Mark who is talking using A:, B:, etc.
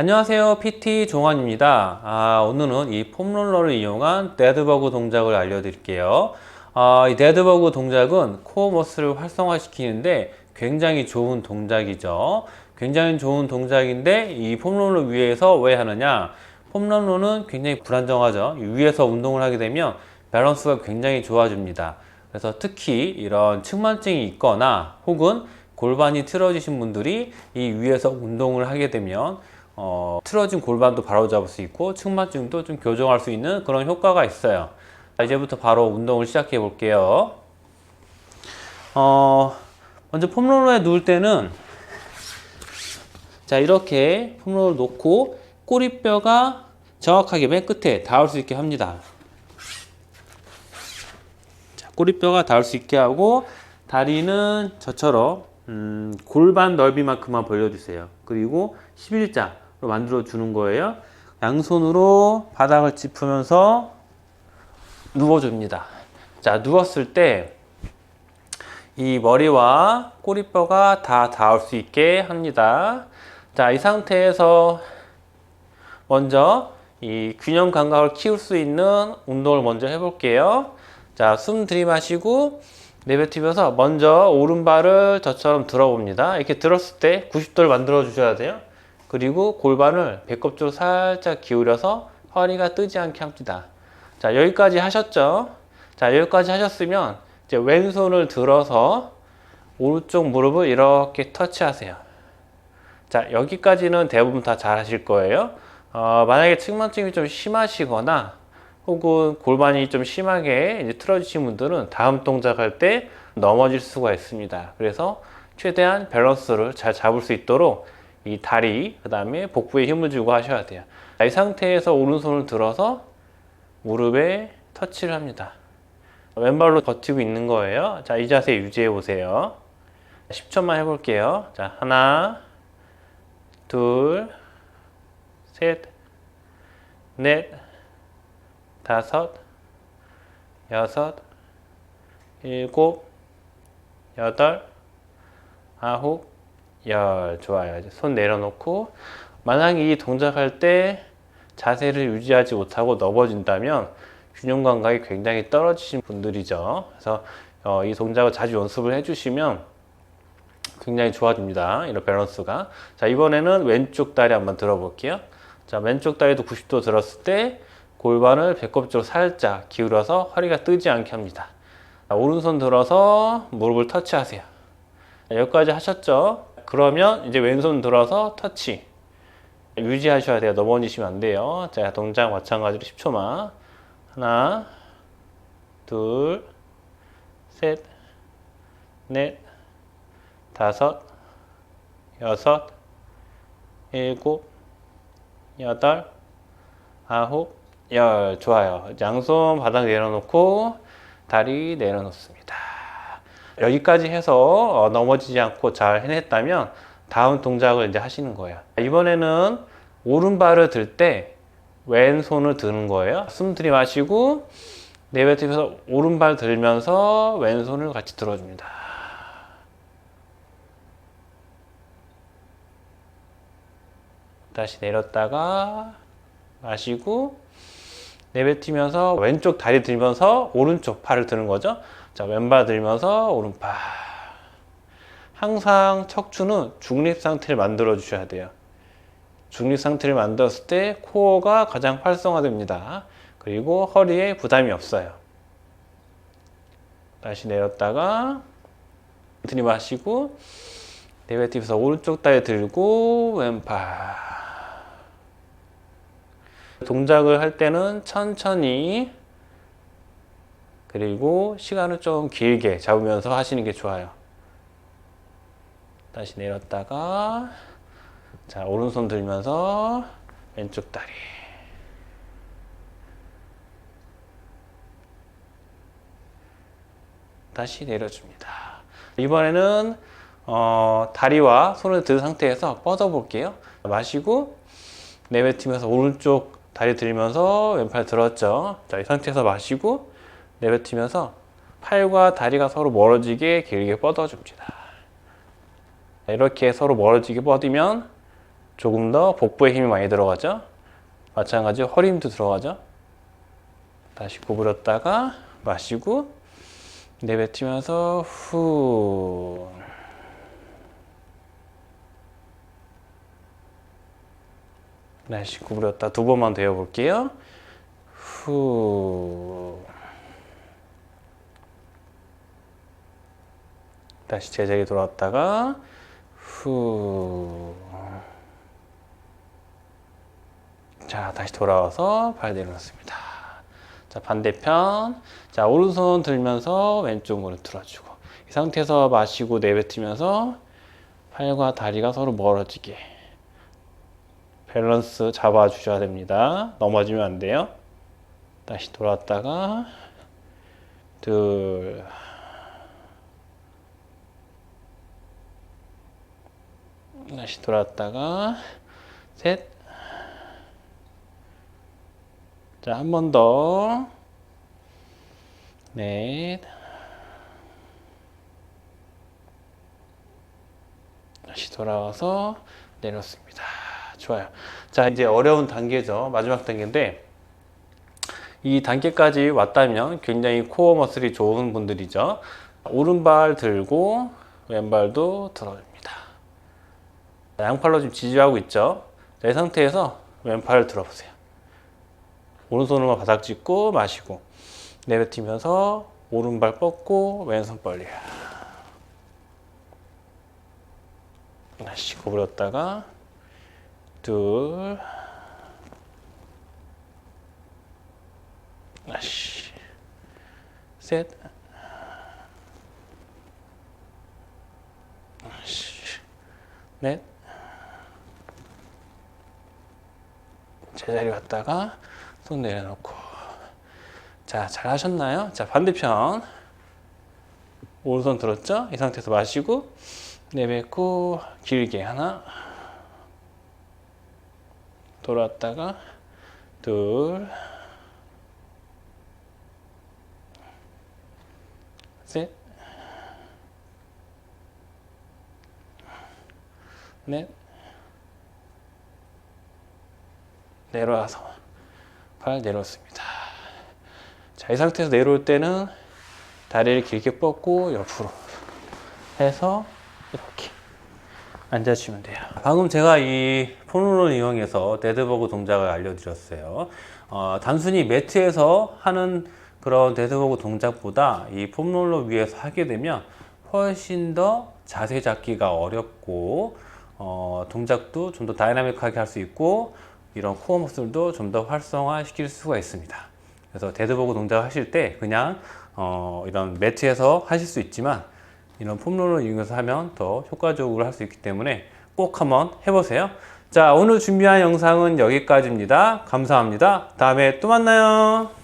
A: 안녕하세요. PT 종환입니다. 아, 오늘은 이 폼롤러를 이용한 데드버그 동작을 알려드릴게요. 아, 이 데드버그 동작은 코어 머슬을 활성화시키는데 굉장히 좋은 동작이죠. 굉장히 좋은 동작인데 이 폼롤러 위에서 왜 하느냐? 폼롤러는 굉장히 불안정하죠. 이 위에서 운동을 하게 되면 밸런스가 굉장히 좋아집니다. 그래서 특히 이런 측만증이 있거나 혹은 골반이 틀어지신 분들이 이 위에서 운동을 하게 되면 어, 틀어진 골반도 바로잡을 수 있고 측만증도 좀 교정할 수 있는 그런 효과가 있어요. 자, 이제부터 바로 운동을 시작해 볼게요. 어, 먼저 폼롤러에 누울 때는 자 이렇게 폼롤러를 놓고 꼬리뼈가 정확하게 맨 끝에 닿을 수 있게 합니다. 자, 꼬리뼈가 닿을 수 있게 하고 다리는 저처럼 음, 골반 넓이만큼만 벌려주세요. 그리고 11자로 만들어 주는 거예요. 양손으로 바닥을 짚으면서 누워줍니다. 자, 누웠을 때 이 머리와 꼬리뼈가 다 닿을 수 있게 합니다. 자, 이 상태에서 먼저 이 균형 감각을 키울 수 있는 운동을 먼저 해볼게요. 자, 숨 들이마시고 내뱉으면서 먼저 오른발을 저처럼 들어봅니다. 이렇게 들었을 때 90도를 만들어 주셔야 돼요. 그리고 골반을 배꼽 쪽으로 살짝 기울여서 허리가 뜨지 않게 합니다. 자, 여기까지 하셨죠? 자, 여기까지 하셨으면 이제 왼손을 들어서 오른쪽 무릎을 이렇게 터치하세요. 자, 여기까지는 대부분 다 잘 하실 거예요. 어, 만약에 측만증이 좀 심하시거나 혹은 골반이 좀 심하게 이제 틀어지신 분들은 다음 동작할 때 넘어질 수가 있습니다. 그래서 최대한 밸런스를 잘 잡을 수 있도록 이 다리, 그 다음에 복부에 힘을 주고 하셔야 돼요. 자, 이 상태에서 오른손을 들어서 무릎에 터치를 합니다. 왼발로 버티고 있는 거예요. 자, 이 자세 유지해 보세요. 10초만 해볼게요. 자, 하나, 둘, 셋, 넷, 다섯, 여섯, 일곱, 여덟, 아홉, 열. 좋아요. 이제 손 내려놓고, 만약에 이 동작할 때 자세를 유지하지 못하고 넘어진다면 균형 감각이 굉장히 떨어지신 분들이죠. 그래서 어, 이 동작을 자주 연습을 해주시면 굉장히 좋아집니다. 이런 밸런스가. 자, 이번에는 왼쪽 다리 한번 들어볼게요. 자, 왼쪽 다리도 90도 들었을 때 골반을 배꼽 쪽으로 살짝 기울여서 허리가 뜨지 않게 합니다. 자, 오른손 들어서 무릎을 터치하세요. 자, 여기까지 하셨죠? 그러면 이제 왼손 들어서 터치. 유지하셔야 돼요. 넘어지시면 안 돼요. 자, 동작 마찬가지로 10초만. 하나, 둘, 셋, 넷, 다섯, 여섯, 일곱, 여덟, 아홉, 열. 좋아요. 양손 바닥 내려놓고 다리 내려놓습니다. 여기까지 해서 어, 넘어지지 않고 잘 해냈다면 다음 동작을 이제 하시는 거예요. 이번에는 오른발을 들 때 왼손을 드는 거예요. 숨 들이마시고 내뱉으면서 오른발 들면서 왼손을 같이 들어줍니다. 다시 내렸다가 마시고 내뱉으면서 왼쪽 다리 들면서 오른쪽 팔을 드는 거죠. 자, 왼발 들면서 오른팔. 항상 척추는 중립 상태를 만들어 주셔야 돼요. 중립 상태를 만들었을 때 코어가 가장 활성화됩니다. 그리고 허리에 부담이 없어요. 다시 내렸다가 들이마시고 내뱉으면서 오른쪽 다리 들고 왼팔 동작을 할 때는 천천히 그리고 시간을 좀 길게 잡으면서 하시는 게 좋아요. 다시 내렸다가 자 오른손 들면서 왼쪽 다리 다시 내려줍니다. 이번에는 어, 다리와 손을 든 상태에서 뻗어 볼게요. 마시고 내뱉으면서 오른쪽 다리 들면서 왼팔 들었죠. 자, 이 상태에서 마시고 내뱉으면서 팔과 다리가 서로 멀어지게 길게 뻗어줍니다. 이렇게 서로 멀어지게 뻗으면
B: 조금 더 복부에 힘이 많이 들어가죠. 마찬가지로 허리 힘도 들어가죠. 다시 구부렸다가 마시고 내뱉으면서 후. 다시 구부렸다 두 번만 더 해볼게요. 후. 다시 제자리 돌아왔다가 후. 자, 다시 돌아와서 발 내려놓습니다. 자, 반대편. 자, 오른손 들면서 왼쪽 무릎 들어주고. 이 상태에서 마시고 내뱉으면서 팔과 다리가 서로 멀어지게. 밸런스 잡아주셔야 됩니다. 넘어지면 안 돼요. 다시 돌아왔다가, 둘, 다시 돌아왔다가, 셋, 자, 한 번 더. 넷. 다시 돌아와서 내렸습니다. 좋아요. 자, 이제 어려운 단계죠. 마지막 단계인데, 이 단계까지 왔다면 굉장히 코어 머슬이 좋은 분들이죠. 오른발 들고, 왼발도 들어줍니다. 양팔로 지금 지지하고 있죠. 자, 이 상태에서 왼팔을 들어보세요. 오른손으로 바닥 짚고 마시고 내뱉으면서 오른발 뻗고 왼손 벌려. 다시 구부렸다가 둘. 다시. 셋. 다시. 넷 제자리 왔다가 손 내려놓고. 자 잘 하셨나요? 자 반대편. 오른손 들었죠? 이 상태에서 마시고 내뱉고 길게 하나. 돌아왔다가 둘. 셋, 넷, 내려와서 발 내려놓습니다. 자, 이 상태에서 내려올 때는 다리를 길게 뻗고 옆으로 해서 이렇게 앉아주시면 돼요. 방금 제가 이 폼롤을 이용해서 데드버그 동작을 알려드렸어요. 어, 단순히 매트에서 하는 그런 데드버그 동작보다 이 폼롤러 위에서 하게 되면 훨씬 더 자세 잡기가 어렵고 어, 동작도 좀 더 다이나믹하게 할 수 있고 이런 코어 머슬도 좀 더 활성화시킬 수가 있습니다. 그래서 데드버그 동작 하실 때 그냥 어, 이런 매트에서 하실 수 있지만 이런 폼롤러 이용해서 하면 더 효과적으로 할 수 있기 때문에 꼭 한번 해보세요. 자, 오늘 준비한 영상은 여기까지입니다. 감사합니다. 다음에 또 만나요.